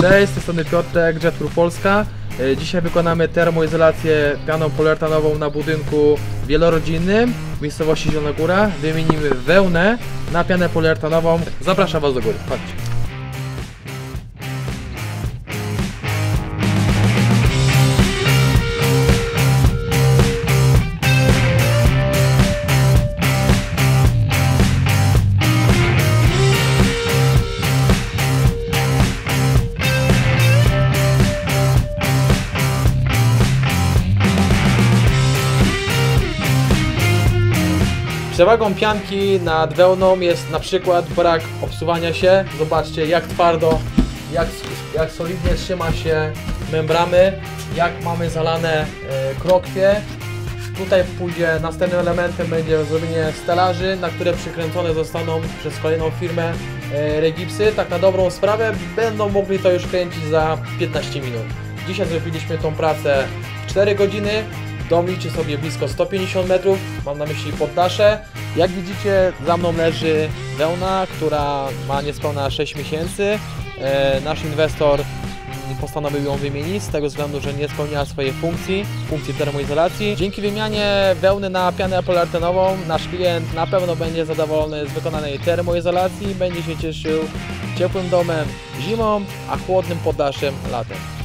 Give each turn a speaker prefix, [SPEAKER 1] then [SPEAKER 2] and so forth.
[SPEAKER 1] Cześć, z tej strony Piotrek, Jetproof Polska. E, Dzisiaj wykonamy termoizolację pianą poliuretanową na budynku wielorodzinnym w miejscowości Zielona Góra. Wymienimy wełnę na pianę poliuretanową. Zapraszam Was do góry. Chodźcie. Przewagą pianki nad wełną jest na przykład brak obsuwania się. Zobaczcie jak twardo, jak, jak solidnie trzyma się membramy, jak mamy zalane e, krokwie. Tutaj pójdzie następnym elementem będzie zrobienie stelaży, na które przykręcone zostaną przez kolejną firmę e, regipsy. Tak na dobrą sprawę będą mogli to już kręcić za 15 minut. Dzisiaj zrobiliśmy tą pracę w 4 godziny. Dom liczy sobie blisko 150 metrów, mam na myśli poddasze. Jak widzicie, za mną leży wełna, która ma niespełna 6 miesięcy. E, nasz inwestor postanowił ją wymienić z tego względu, że nie spełniała swojej funkcji, funkcji termoizolacji. Dzięki wymianie wełny na pianę poliuretanową nasz klient na pewno będzie zadowolony z wykonanej termoizolacji, będzie się cieszył ciepłym domem zimą, a chłodnym poddaszem latem.